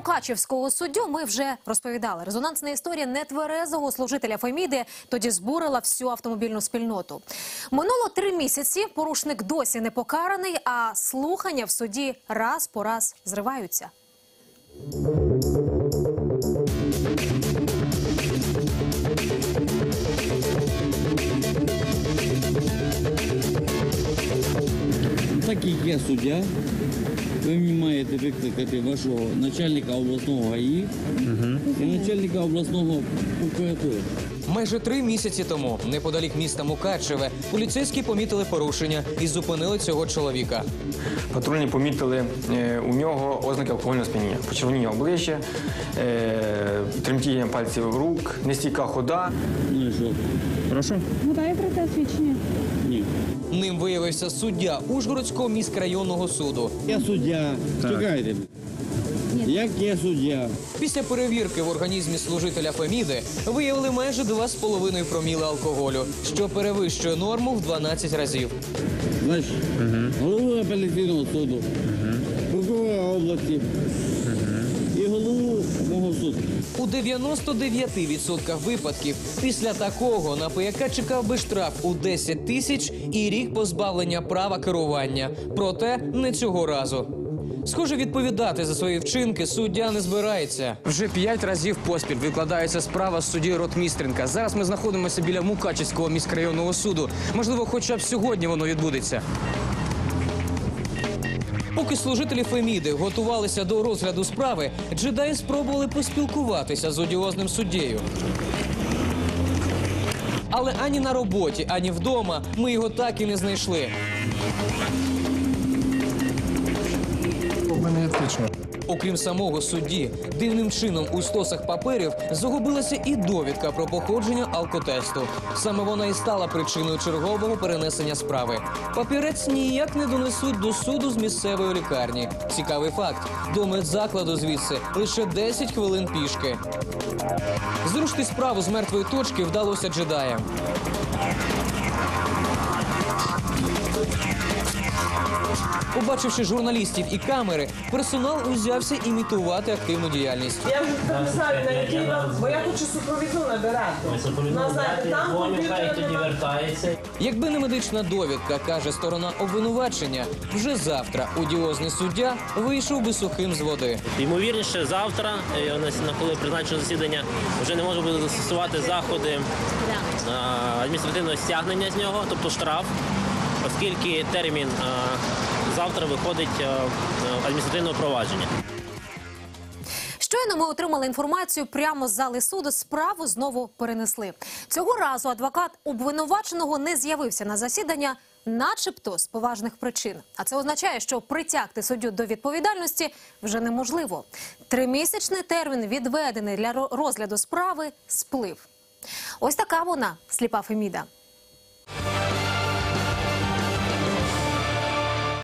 Мукачевського суддю ми вже розповідали. Резонансна історія нетверезого служителя Феміди тоді збурила всю автомобільну спільноту. Минуло три місяці. Порушник досі не покараний, а слухання в суді раз по раз зриваються. Так як я суддя, ви мені маєте викликати вашого начальника обласного ГАІ і начальника обласного прокуратури. Майже три місяці тому, неподалік міста Мукачеве, поліцейські помітили порушення і зупинили цього чоловіка. Патрульні помітили е, у нього ознаки алкогольного сп'яніння. Почервоніння обличчя, е, тремтіння пальців рук, нестійка хода. Ну і що? Прошу? Ну дай про те свідчення. Ні. Ним виявився суддя Ужгородського міськрайонного суду. Я суддя. Чекайте. Як я суддя? Після перевірки в організмі служителя Феміди виявили майже 2,5 проміли алкоголю, що перевищує норму в 12 разів. Значить, голову апеляційного суду, прокурора області і голову мого суду. У 99% випадків після такого на пияка чекав би штраф у 10 тисяч і рік позбавлення права керування. Проте не цього разу. Схоже, відповідати за свої вчинки суддя не збирається. Вже п'ять разів поспіль викладається справа з судді Ротмістренка. Зараз ми знаходимося біля Мукачівського міськрайонного суду. Можливо, хоча б сьогодні воно відбудеться. Поки служителі Феміди готувалися до розгляду справи, джедаї спробували поспілкуватися з одіозним суддєю. Але ані на роботі, ані вдома ми його так і не знайшли. Окрім самого судді, дивним чином у стосах паперів загубилася і довідка про походження алкотесту. Саме вона і стала причиною чергового перенесення справи. Папірець ніяк не донесуть до суду з місцевої лікарні. Цікавий факт: до медзакладу звідси лише 10 хвилин пішки. Зрушити справу з мертвої точки вдалося джедаям. Побачивши журналістів і камери, персонал узявся імітувати активну діяльність. Я вже написав на який вам, бо я хочу супровідну набирати. Ну, знаєте, там комп'ютера тоді вертається. Якби не медична довідка, каже сторона обвинувачення, вже завтра одіозний суддя вийшов би сухим з води. Ймовірніше, завтра, е, на на коли призначено засідання, вже не може буде застосувати заходи адміністративного стягнення з нього, тобто штраф, оскільки термін е, завтра виходить е, е, адміністративного провадження. Щойно ми отримали інформацію прямо з зали суду. Справу знову перенесли. Цього разу адвокат обвинуваченого не з'явився на засідання, начебто з поважних причин. А це означає, що притягти суддю до відповідальності вже неможливо. Тримісячний термін, відведений для розгляду справи, сплив. Ось така вона сліпа Феміда.